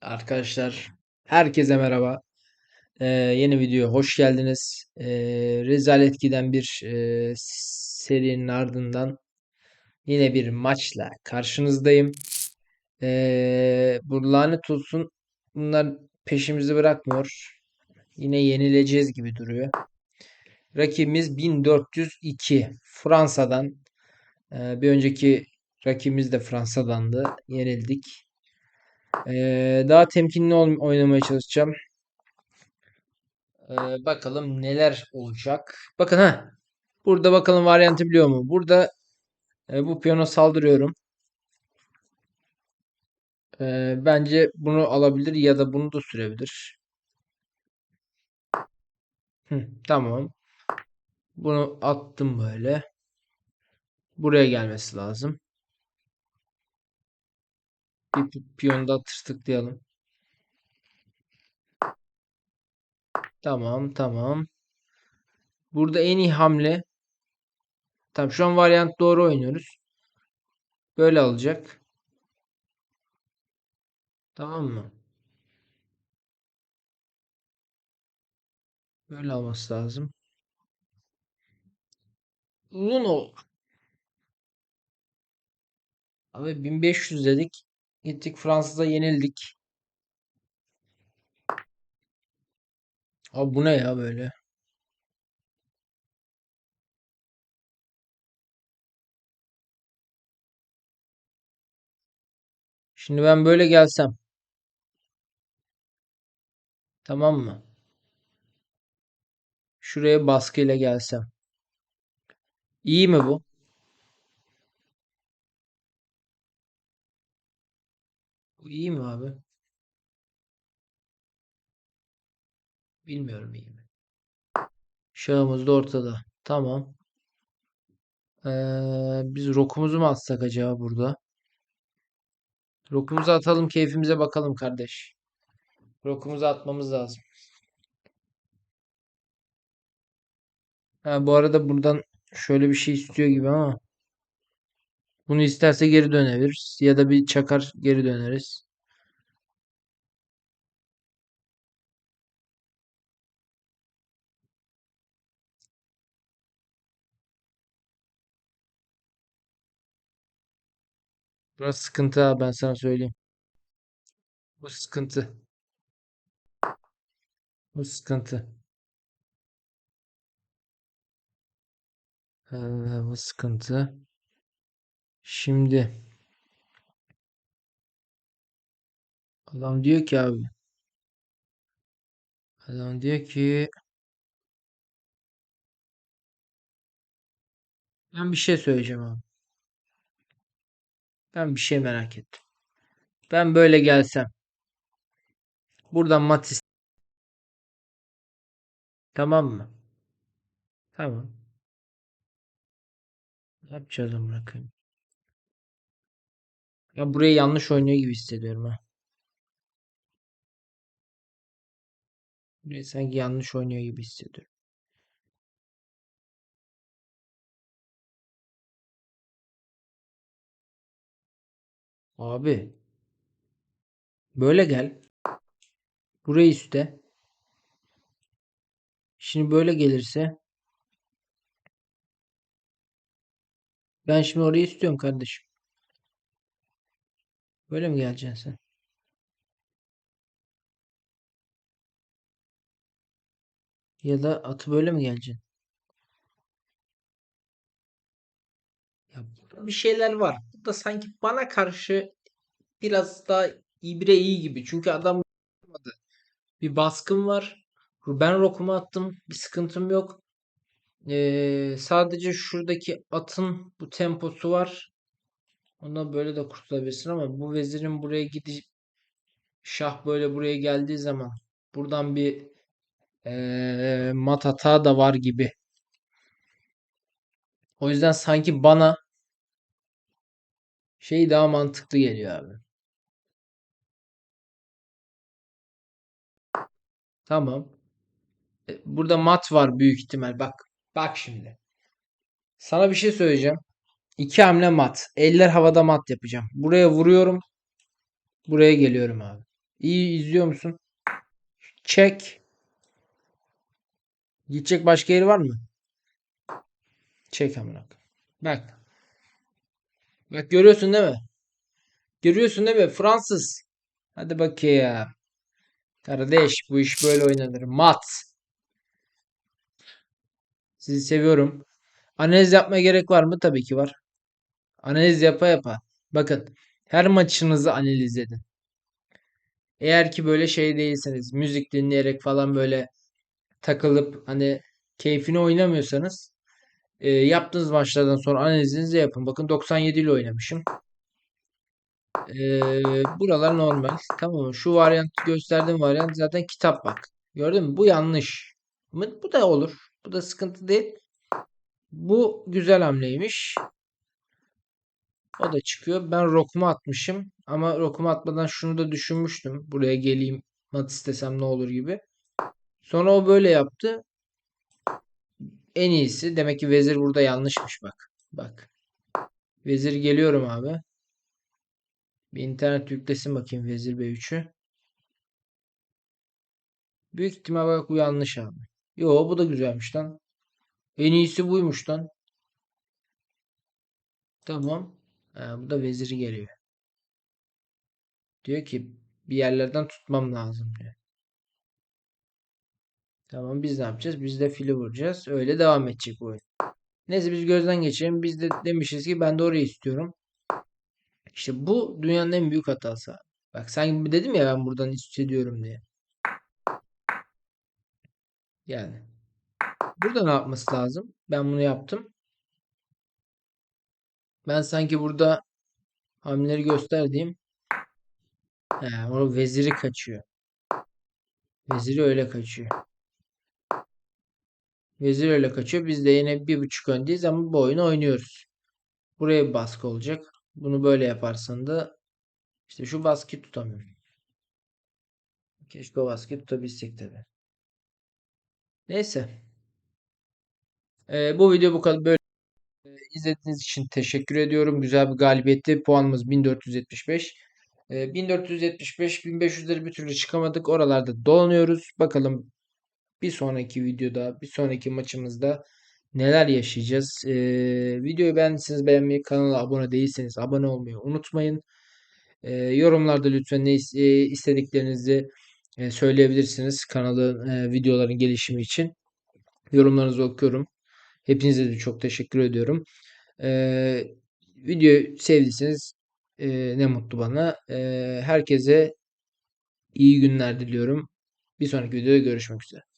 Arkadaşlar herkese merhaba. Ee, yeni videoya hoş geldiniz. Ee, rezalet giden bir e, serinin ardından yine bir maçla karşınızdayım. Ee, bu lanet olsun bunlar peşimizi bırakmıyor. Yine yenileceğiz gibi duruyor. Rakibimiz 1402 Fransa'dan. Ee, bir önceki rakibimiz de Fransa'dandı. Yenildik. Ee, daha temkinli oynamaya çalışacağım. Ee, bakalım neler olacak. Bakın ha. Burada bakalım varyantı biliyor mu? Burada e, bu piyona saldırıyorum. Ee, bence bunu alabilir ya da bunu da sürebilir. Hı, tamam. Bunu attım böyle. Buraya gelmesi lazım. Bir pi- piyonu da tırtıklayalım. Tamam tamam. Burada en iyi hamle. Tamam şu an varyant doğru oynuyoruz. Böyle alacak. Tamam mı? Böyle alması lazım. Uzun ol. Abi 1500 dedik. Gittik Fransız'a yenildik. Abi bu ne ya böyle? Şimdi ben böyle gelsem. Tamam mı? Şuraya baskıyla gelsem. İyi mi bu? Bu iyi mi abi? Bilmiyorum iyi mi. Şahımız da ortada. Tamam. Ee, biz rokumuzu mu atsak acaba burada? Rokumuzu atalım keyfimize bakalım kardeş. Rokumuzu atmamız lazım. Ha, bu arada buradan şöyle bir şey istiyor gibi ama. Bunu isterse geri dönebiliriz. Ya da bir çakar geri döneriz. Burası sıkıntı ha ben sana söyleyeyim. Bu sıkıntı. Bu sıkıntı. Ee, bu sıkıntı. Şimdi adam diyor ki abi. Adam diyor ki ben bir şey söyleyeceğim abi. Ben bir şey merak ettim. Ben böyle gelsem. Buradan Matis. Tamam mı? Tamam. Ne yapacağız bırakayım. Ya burayı yanlış oynuyor gibi hissediyorum ha. Burayı sanki yanlış oynuyor gibi hissediyorum. Abi. Böyle gel. Burayı üste. Şimdi böyle gelirse ben şimdi orayı istiyorum kardeşim. Böyle mi geleceksin sen? Ya da atı böyle mi geleceksin? Ya burada bir şeyler var. Burada sanki bana karşı biraz daha ibre iyi gibi. Çünkü adam bir baskın var. Ben rokumu attım. Bir sıkıntım yok. Ee, sadece şuradaki atın bu temposu var. Ondan böyle de kurtulabilirsin ama bu vezirin buraya gidip şah böyle buraya geldiği zaman buradan bir ee, mat hata da var gibi. O yüzden sanki bana şey daha mantıklı geliyor abi. Tamam. E, Burada mat var büyük ihtimal. Bak. Bak şimdi. Sana bir şey söyleyeceğim. İki hamle mat. Eller havada mat yapacağım. Buraya vuruyorum. Buraya geliyorum abi. İyi izliyor musun? Çek. Gidecek başka yeri var mı? Çek amına. Bak. Bak görüyorsun değil mi? Görüyorsun değil mi? Fransız. Hadi bakayım. Kardeş bu iş böyle oynanır. Mat. Sizi seviyorum. Analiz yapmaya gerek var mı? Tabii ki var. Analiz yapa yapa. Bakın her maçınızı analiz edin. Eğer ki böyle şey değilseniz müzik dinleyerek falan böyle takılıp hani keyfini oynamıyorsanız e, yaptığınız maçlardan sonra analizinizi yapın. Bakın 97 ile oynamışım. E, buralar normal. Tamam mı? Şu varyant gösterdiğim varyant zaten kitap bak. Gördün mü? Bu yanlış. Bu da olur. Bu da sıkıntı değil. Bu güzel hamleymiş. O da çıkıyor. Ben rokumu atmışım. Ama rokumu atmadan şunu da düşünmüştüm. Buraya geleyim mat istesem ne olur gibi. Sonra o böyle yaptı. En iyisi. Demek ki vezir burada yanlışmış bak. Bak. Vezir geliyorum abi. Bir internet yüklesin bakayım vezir B3'ü. Büyük ihtimal bak bu yanlış abi. Yo bu da güzelmiş lan. En iyisi buymuş lan. Tamam. Ha, bu da veziri geliyor. Diyor ki bir yerlerden tutmam lazım diyor. Tamam biz ne yapacağız? Biz de fili vuracağız. Öyle devam edecek bu oyun. Neyse biz gözden geçirelim. Biz de demişiz ki ben de orayı istiyorum. İşte bu dünyanın en büyük hatası. Bak sen dedim ya ben buradan hissediyorum diye. Yani. Burada ne yapması lazım? Ben bunu yaptım. Ben sanki burada hamleleri gösterdiğim he, o veziri kaçıyor. Veziri öyle kaçıyor. Vezir öyle kaçıyor. Biz de yine bir buçuk öndeyiz ama bu oyunu oynuyoruz. Buraya bir baskı olacak. Bunu böyle yaparsan da işte şu baskıyı tutamıyorum. Keşke o baskıyı tutabilsek tabi. Neyse. Ee, bu video bu kadar böyle. Ee, izlediğiniz için teşekkür ediyorum. Güzel bir galibiyetti. Puanımız 1475. Ee, 1475 1500'leri bir türlü çıkamadık. Oralarda dolanıyoruz. Bakalım bir sonraki videoda, bir sonraki maçımızda neler yaşayacağız. Ee, videoyu beğendiyseniz beğenmeyi, kanala abone değilseniz abone olmayı unutmayın. Ee, yorumlarda lütfen ne e, istediklerinizi e, söyleyebilirsiniz kanalın e, videoların gelişimi için. Yorumlarınızı okuyorum. Hepinize de çok teşekkür ediyorum. Ee, videoyu sevdiyseniz e, ne mutlu bana. Ee, herkese iyi günler diliyorum. Bir sonraki videoda görüşmek üzere.